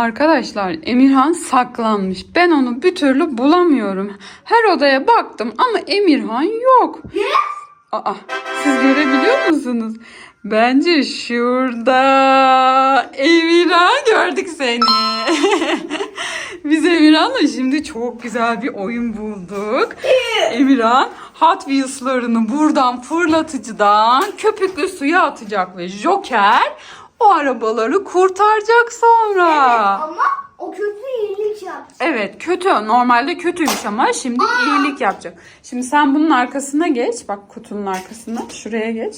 Arkadaşlar Emirhan saklanmış. Ben onu bir türlü bulamıyorum. Her odaya baktım ama Emirhan yok. Aa, siz görebiliyor musunuz? Bence şurada. Emirhan gördük seni. Biz Emirhan'la şimdi çok güzel bir oyun bulduk. Emirhan Hot Wheels'larını buradan fırlatıcıdan köpüklü suya atacak ve Joker o arabaları kurtaracak sonra. Ama o kötü iyilik yaptı. Evet kötü. Normalde kötüymüş ama şimdi iyilik yapacak. Şimdi sen bunun arkasına geç. Bak kutunun arkasına. Şuraya geç.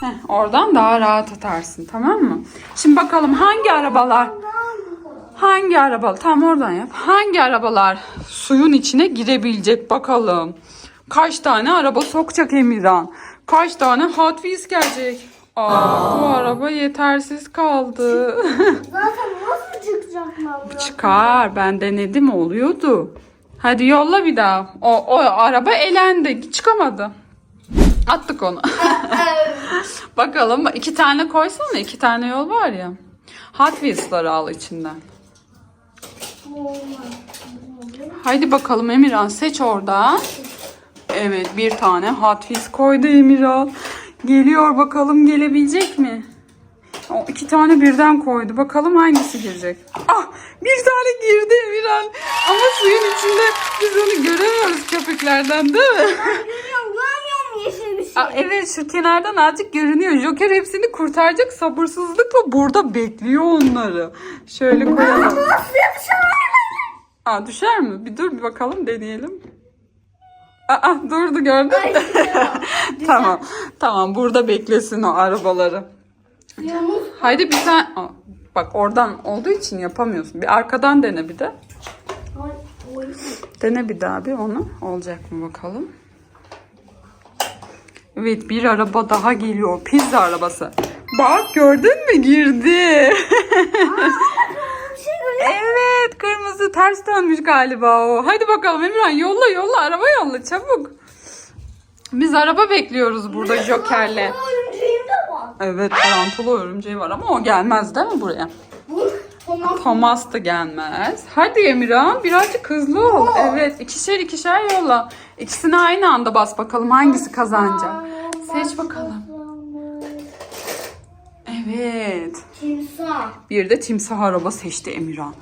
Heh, oradan daha rahat atarsın tamam mı? Şimdi bakalım hangi arabalar hangi arabalar tam oradan yap. Hangi arabalar suyun içine girebilecek bakalım. Kaç tane araba sokacak Emirhan? Kaç tane Hot Wheels gelecek? Aa, bu araba yetersiz kaldı. Zaten nasıl çıkacaklar buradan? Çıkar. Ben denedim oluyordu. Hadi yolla bir daha. O, o araba elendi. Çıkamadı. Attık onu. Bakalım iki tane koysana. iki tane yol var ya. Hot Wheels'ları al içinden. Haydi bakalım Emirhan seç oradan. Evet bir tane Hot Wheels koydu Emirhan. Geliyor bakalım gelebilecek mi? O iki tane birden koydu. Bakalım hangisi girecek. Ah bir tane girdi Emirhan. Ama suyun içinde biz onu göremiyoruz köpüklerden değil mi? Aa, evet şu kenardan azıcık görünüyor. Joker hepsini kurtaracak sabırsızlıkla burada bekliyor onları. Şöyle koyalım. Aa düşer mi? Bir dur bir bakalım deneyelim. Aa durdu gördün mü? tamam. Tamam burada beklesin o arabaları. Yalnız Haydi bir. Aa, bak oradan olduğu için yapamıyorsun. Bir arkadan dene bir de. Dene bir daha bir onu. Olacak mı bakalım. Evet bir araba daha geliyor. Pizza arabası. Bak gördün mü girdi. Evet kırmızı ters dönmüş galiba o. Hadi bakalım Emirhan yolla yolla araba yolla çabuk. Biz araba bekliyoruz burada Joker'le. Evet tarantula örümceği var ama o gelmez değil mi buraya? Thomas da gelmez. Hadi Emirhan birazcık hızlı ol. Evet ikişer ikişer yolla. İkisini aynı anda bas bakalım hangisi kazanacak. Seç bakalım. Evet. Timsah. Bir de timsah araba seçti Emirhan.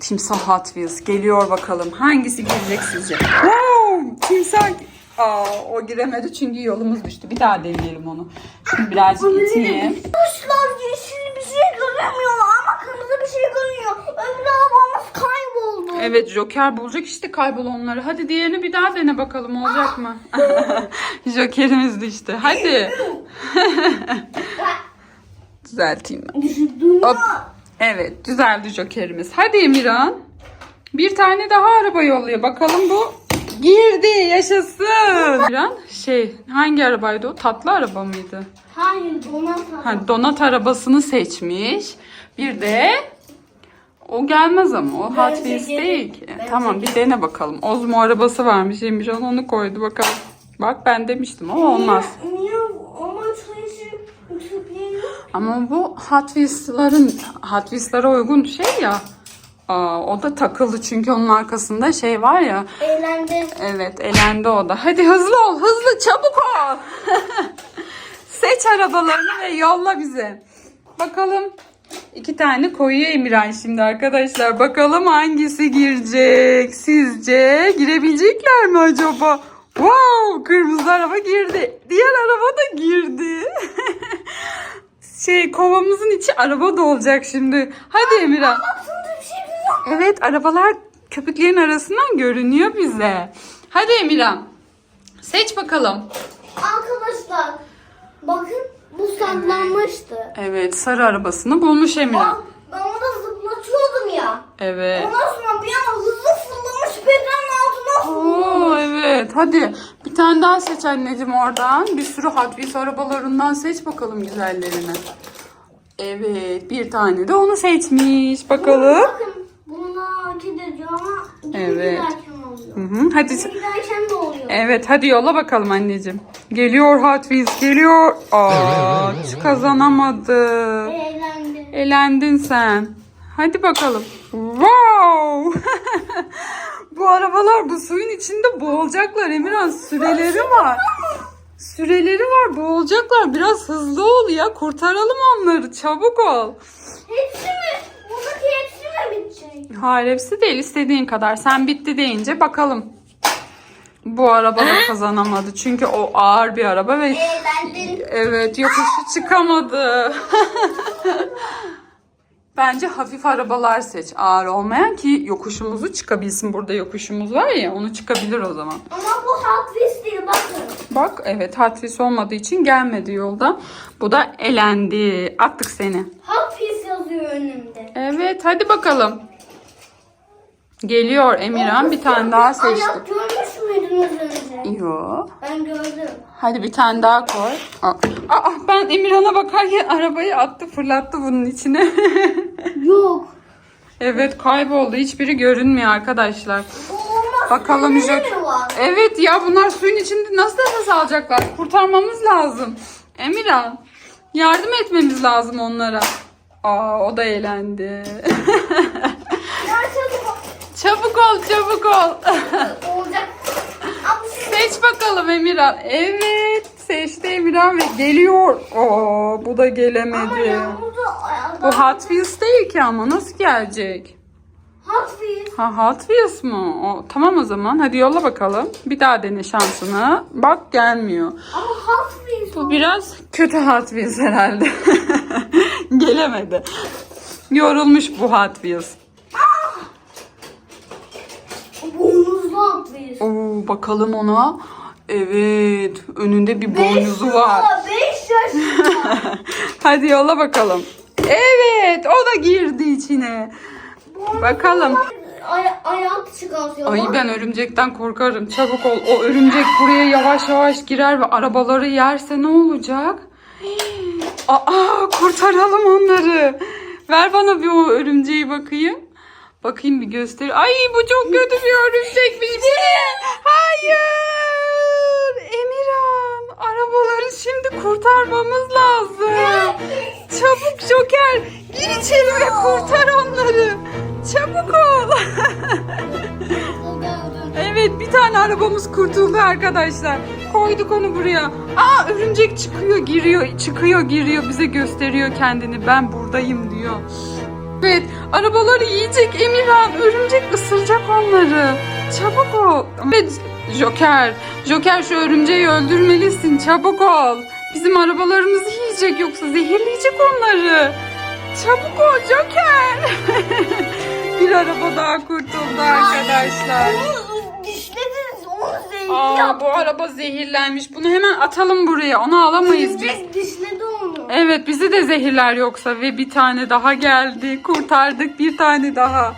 Timsah Hot Wheels geliyor bakalım. Hangisi girecek sizce? Wow, timsah. Aa, o giremedi çünkü yolumuz düştü. Bir daha deneyelim onu. Şimdi birazcık iteyim. Kuşlar yeşil bir şey göremiyorlar ama kırmızı bir şey görüyor. Öbür arabamız kayboldu. Evet Joker bulacak işte kaybol onları. Hadi diğerini bir daha dene bakalım olacak mı? Joker'imiz düştü. Hadi. Düzelteyim ben. Hop. Evet düzeldi Joker'imiz. Hadi Emirhan. Bir tane daha araba yolluyor. Bakalım bu girdi yaşasın. Emirhan şey hangi arabaydı o? Tatlı araba mıydı? Hayır donat Ha, donat arabasını seçmiş. Bir de o gelmez ama o Hot Wheels değil ki. Bence Tamam bir dene bakalım. Ozmo arabası varmış Emirhan onu koydu bakalım. Bak ben demiştim ama olmaz. Niye, niye Ama bu Hot Wheels'ların Hot Wheels'lara uygun şey ya. Aa, o da takıldı çünkü onun arkasında şey var ya. Eğlendi. Evet elendi o da. Hadi hızlı ol hızlı çabuk ol. Seç arabalarını ve yolla bize. Bakalım. iki tane koyuyor Emirhan şimdi arkadaşlar. Bakalım hangisi girecek? Sizce girebilecekler mi acaba? Wow kırmızı araba girdi. Diğer araba da girdi. şey kovamızın içi araba da olacak şimdi. Hadi bir şey. Evet arabalar köpüklerin arasından görünüyor bize. Hadi Emirhan. Seç bakalım. Arkadaşlar bakın bu saklanmıştı. Evet sarı arabasını bulmuş Emirhan. Bak, Ben orada zıplatıyordum ya. Evet. Ondan sonra bir an hızlı fırlamış bedenin altına hadi bir tane daha seç anneciğim oradan. Bir sürü Hot Wheels arabalarından seç bakalım güzellerini. Evet bir tane de onu seçmiş. Bakalım. Bakın bununla hareket ediyor ama Evet. Hı hı, hadi. De oluyor. Evet hadi yolla bakalım anneciğim. Geliyor Hot Wheels geliyor. Aa kazanamadı. Eğlendi. Elendin sen. Hadi bakalım. Wow! bu arabalar bu suyun içinde boğulacaklar Emirhan. Süreleri var. Süreleri var boğulacaklar. Biraz hızlı ol ya. Kurtaralım onları. Çabuk ol. Hepsi mi? Buradaki hepsi mi bitecek? Hayır hepsi değil. istediğin kadar. Sen bitti deyince bakalım. Bu araba da kazanamadı. Çünkü o ağır bir araba ve Eğlendin. Evet yokuşu çıkamadı. Bence hafif arabalar seç. Ağır olmayan ki yokuşumuzu çıkabilsin. Burada yokuşumuz var ya onu çıkabilir o zaman. Ama bu Hot Wheels değil bakın. Bak evet Hot Wheels olmadığı için gelmedi yolda. Bu da elendi. Attık seni. Hot Wheels yazıyor önümde. Evet hadi bakalım. Geliyor Emirhan bir tane daha seçti. Ayak görmüş müydünüz önce? Yo. Ben gördüm. Hadi bir tane daha koy. Aa, aa, ben Emirhan'a bakarken arabayı attı fırlattı bunun içine. Yok. evet kayboldu. Hiçbiri görünmüyor arkadaşlar. Olmaz. Bakalım Jok. Evet ya bunlar suyun içinde nasıl nefes alacaklar? Kurtarmamız lazım. Emirhan yardım etmemiz lazım onlara. Aa o da eğlendi. Çabuk ol çabuk ol. olacak. Seç bakalım Emirhan. Evet seçti Emirhan ve geliyor. Oo bu da gelemedi. Bu Hot Wheels değil ki ama nasıl gelecek? Hot Wheels. Ha Hot Wheels mu? O, tamam o zaman hadi yolla bakalım. Bir daha dene şansını. Bak gelmiyor. Ama Hot Wheels. Bu biraz kötü Hot Wheels herhalde. Gelemedi. Yorulmuş bu Hot Wheels. Boynuzlu Wheels. Oo, bakalım ona. Evet önünde bir boynuzu var. 5 yaşında. Hadi yolla bakalım. Evet o da girdi içine. Bakalım. Ay ayak çıkartıyor. Ay ben örümcekten korkarım. Çabuk ol. O örümcek buraya yavaş yavaş girer ve arabaları yerse ne olacak? Aa kurtaralım onları. Ver bana bir o örümceği bakayım. Bakayım bir göster. Ay bu çok kötü bir örümcekmiş. Bir de. Hayır. Emirhan arabaları şimdi kurtarmamız lazım. Çabuk Joker gir içeri ve kurtar onları. Çabuk ol. Evet bir tane arabamız kurtuldu arkadaşlar. Koyduk onu buraya. Aa örümcek çıkıyor giriyor çıkıyor giriyor bize gösteriyor kendini ben buradayım diyor. Evet arabaları yiyecek Emirhan örümcek ısıracak onları. Çabuk ol. Evet Joker. Joker şu örümceği öldürmelisin çabuk ol. Bizim arabalarımızı yiyecek yoksa zehirleyecek onları. Çabuk ol Joker. Bir araba daha kurtuldu arkadaşlar. Onu dişlediniz. Onu zehirli Aa yaptı. bu araba zehirlenmiş. Bunu hemen atalım buraya. Onu alamayız biz. Örümcek dişledi onu. Evet bizi de zehirler yoksa ve bir tane daha geldi. Kurtardık bir tane daha.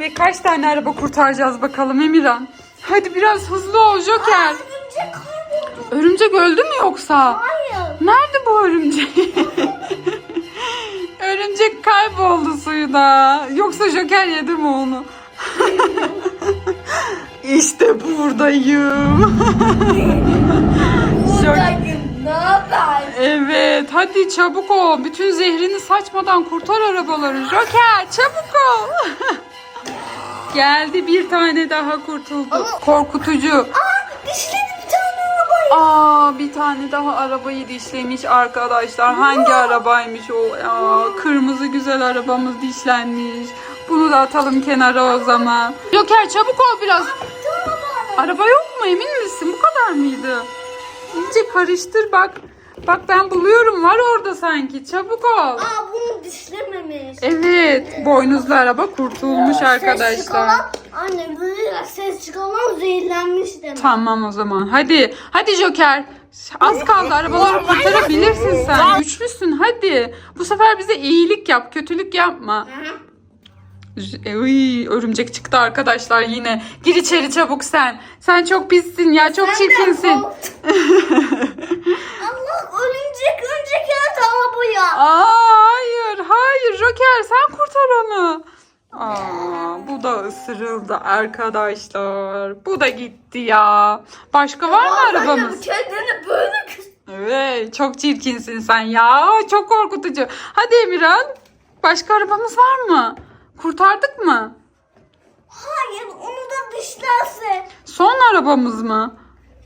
Ve kaç tane araba kurtaracağız bakalım Emirhan. Hadi biraz hızlı ol Joker. Örümcek kayboldu. Örümcek öldü mü yoksa? Hayır. Nerede bu örümcek? örümcek kayboldu suyuna. Yoksa Joker yedi mi onu? işte buradayım. Buradayım. Ne yapar? Evet hadi çabuk ol. Bütün zehrini saçmadan kurtar arabaları. Joker çabuk ol. Geldi bir tane daha kurtuldu. Korkutucu. Aa dişledi bir tane arabayı. Aa bir tane daha arabayı dişlemiş arkadaşlar. Hangi arabaymış o? Aa, kırmızı güzel arabamız dişlenmiş. Bunu da atalım kenara o zaman. Joker çabuk ol biraz. Bir tane. Araba yok mu emin misin? Bu kadar mıydı? İyice karıştır bak. Bak ben buluyorum var orada sanki. Çabuk ol. Aa bunu dişlememiş. Evet boynuzlu araba kurtulmuş Ses arkadaşlar. çıkaran, anne böyle ses çıkaran zehirlenmiş demek. Tamam o zaman. Hadi. Hadi Joker. Az kaldı arabaları kurtarabilirsin sen. Güçlüsün hadi. Bu sefer bize iyilik yap. Kötülük yapma. Hı. J- Uy, örümcek çıktı arkadaşlar yine. Gir içeri çabuk sen. Sen çok pissin ya. Çok Sen de çirkinsin. kork. Allah örümcek örümcek yat arabaya. Aa, hayır hayır Joker sen kurtar onu. Aa, bu da ısırıldı arkadaşlar. Bu da gitti ya. Başka var mı Vallahi arabamız? Kendini böyle kıs. Evet çok çirkinsin sen ya. Çok korkutucu. Hadi Emirhan. Başka arabamız var mı? Kurtardık mı? Hayır onu da dışlarsa. Son arabamız mı?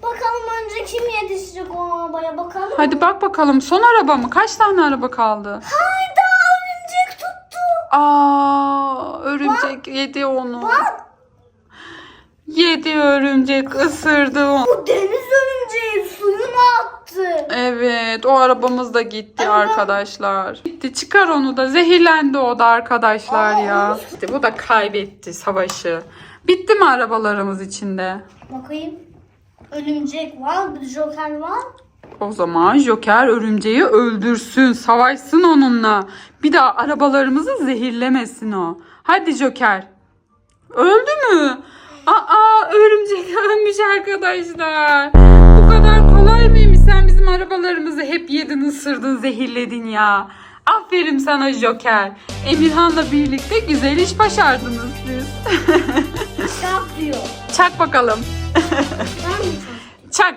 Bakalım önce kim yetişecek o arabaya bakalım. Hadi bak bakalım son araba mı? Kaç tane araba kaldı? Hayda örümcek tuttu. Aa, örümcek yedi onu. Bak Yedi örümcek ısırdı onu. bu deniz örümceği suyuna attı. Evet o arabamız da gitti Ama- arkadaşlar. Gitti çıkar onu da zehirlendi o da arkadaşlar ya. İşte bu da kaybetti savaşı. Bitti mi arabalarımız içinde? Bakayım. Örümcek var, bir joker var. O zaman Joker örümceği öldürsün, savaşsın onunla. Bir daha arabalarımızı zehirlemesin o. Hadi Joker. Öldü mü? Aa örümcek ölmüş arkadaşlar. Bu kadar kolay mıymış? Sen bizim arabalarımızı hep yedin, ısırdın, zehirledin ya. Aferin sana Joker. Emirhan'la birlikte güzel iş başardınız siz. Şap diyor. Çak bakalım. Çak.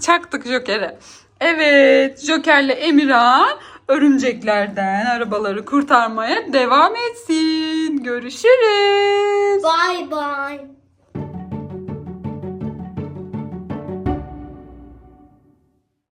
Çaktık Joker'e. Evet. Joker'le Emirhan örümceklerden arabaları kurtarmaya devam etsin. Görüşürüz. Bye bye.